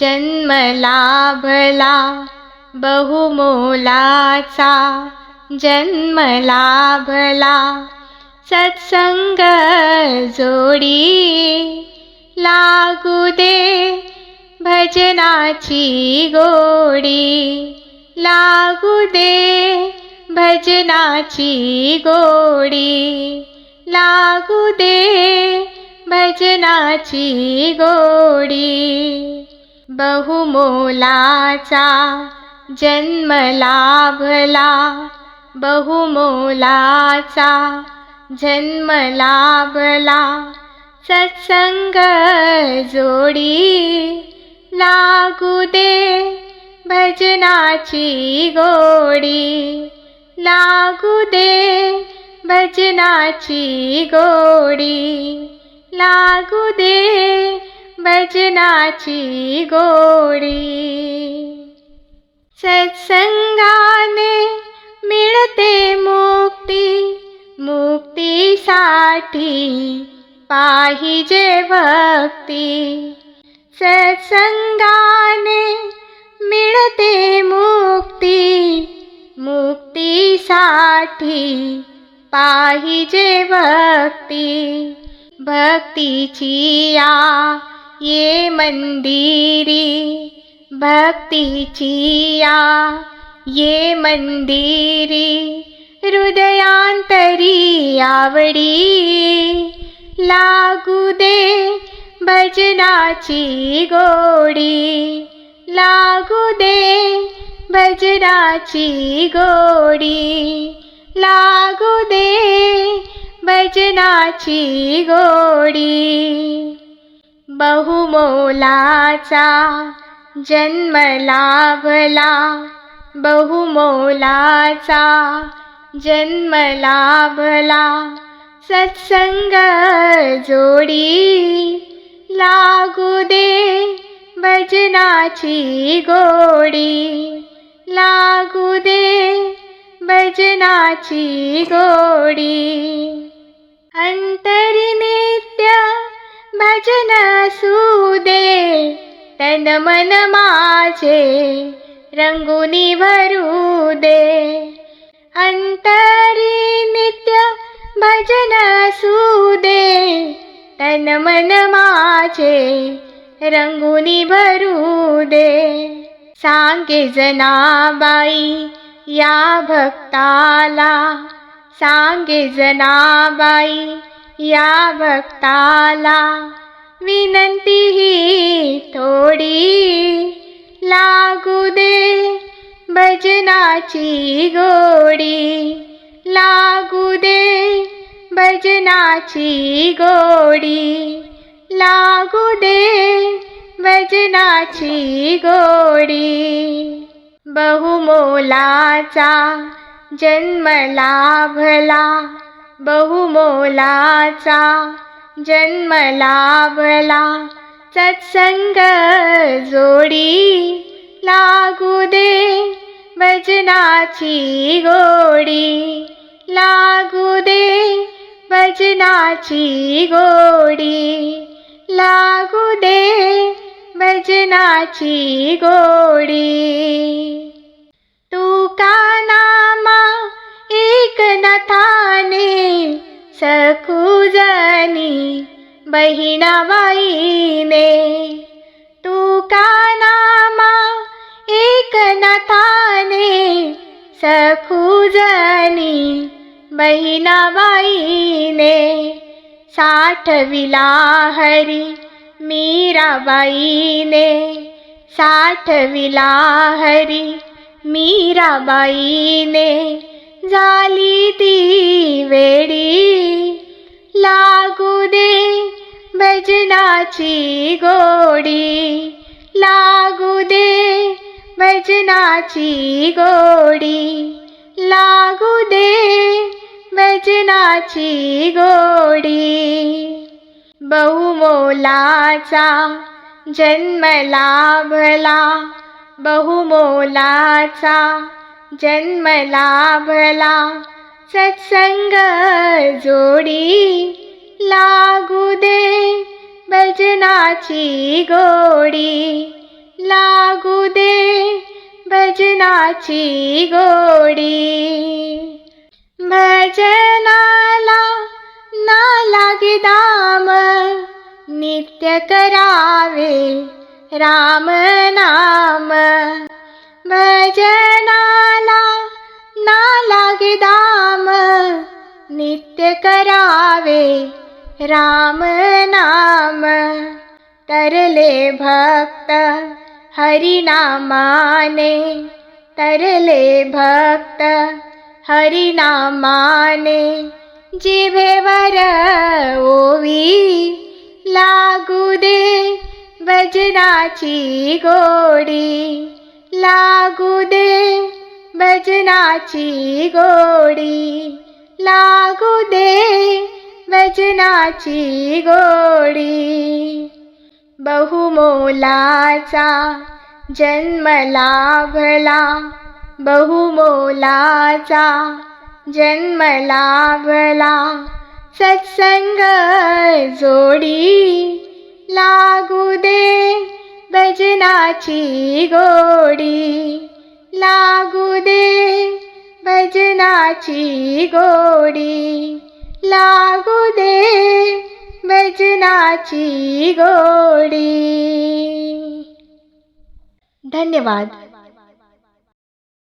जन्म लाभला बहुमोलाचा जन्म लाभला सत्संग जोडी लागू दे भजनाची गोडी लागू दे भजनाची गोडी लागू दे भजनाची गोडी बहुमोलाचा जन्म लाभला. बहुमोलाचा जन्म लाभला. सत्संग जोडी लागू दे. भजनाची गोडी लागू दे. भजनाची गोडी लागू दे. भजनाची गोडी. सत्संगाने मिळते मुक्ती मुक्तीसाठी पाहिजे भक्ती. सत्संगाने मिळते मुक्ती मुक्तीसाठी पाहिजे भक्ती. भक्तीची या ये मंदिरी भक्तीची या ये मंदिरी हृदयांतरी आवडी। लागू दे भजनाची गोडी। लागू दे भजनाची गोडी। लागू दे भजनाची गोडी। बहुमोलाचा जन्म लाभला. बहुमोलाचा जन्म लाभला. सत्संग जोडी लागू दे भजनाची गोडी. लागू दे भजनाची गोडी. अंतरी भजन सुदे तन मन माझे रंगुनी भरू दे. अंतरी नित्य भजन सुदे तन मन माझे रंगुनी भरू दे. सांगे जनाबाई या भक्ताला सांगे जनाबाई या भक्ताला विनंती ही थोडी. लागू दे भजनाची गोडी. लागू दे भजनाची गोडी. लागू दे भजनाची गोडी. बहुमोलाचा जन्म लाभला. बहुमोलाचा जन्म लाभला. सत्संग जोडी लागू दे भजनाची गोडी. लागू दे भजनाची गोडी. लागू दे भजनाची गोडी. तू का नामा एक ना सखुजनी बहिणाबाईने तू का नामा एक नथाने सखुजनी बहिणाबाईने साठविला हरी मीराबाईने साठविला हरी मीराबाईने झाली ती भजनाची गोडी लागू दे भजनाची गोडी लागू दे भजनाची गोडी. बहुमोलाचा जन्म लाभला बहुमोलाचा जन्म लाभला. सत्संग जोडी लागू दे भजनाची गोडी. लागू दे भजनाची गोडी. भजनाला ना लागे दाम नित्य करावे राम नाम. भजनाला ना लागे दाम नित्य करावे राम नाम तरले भक्त हरिनामाने तरले भक्त हरिनामाने जिभेवर ओवी लागू दे भजनाची गोडी। लागू दे भजनाची गोडी लागू दे भजनाची गोडी. बहुमोलाचा जन्म लाभला. बहुमोलाचा जन्म लाभला. सत्संग जोडी लागू दे भजनाची गोडी. लागू दे भजनाची गोडी. लागू दे भजनाची गोडी. धन्यवाद.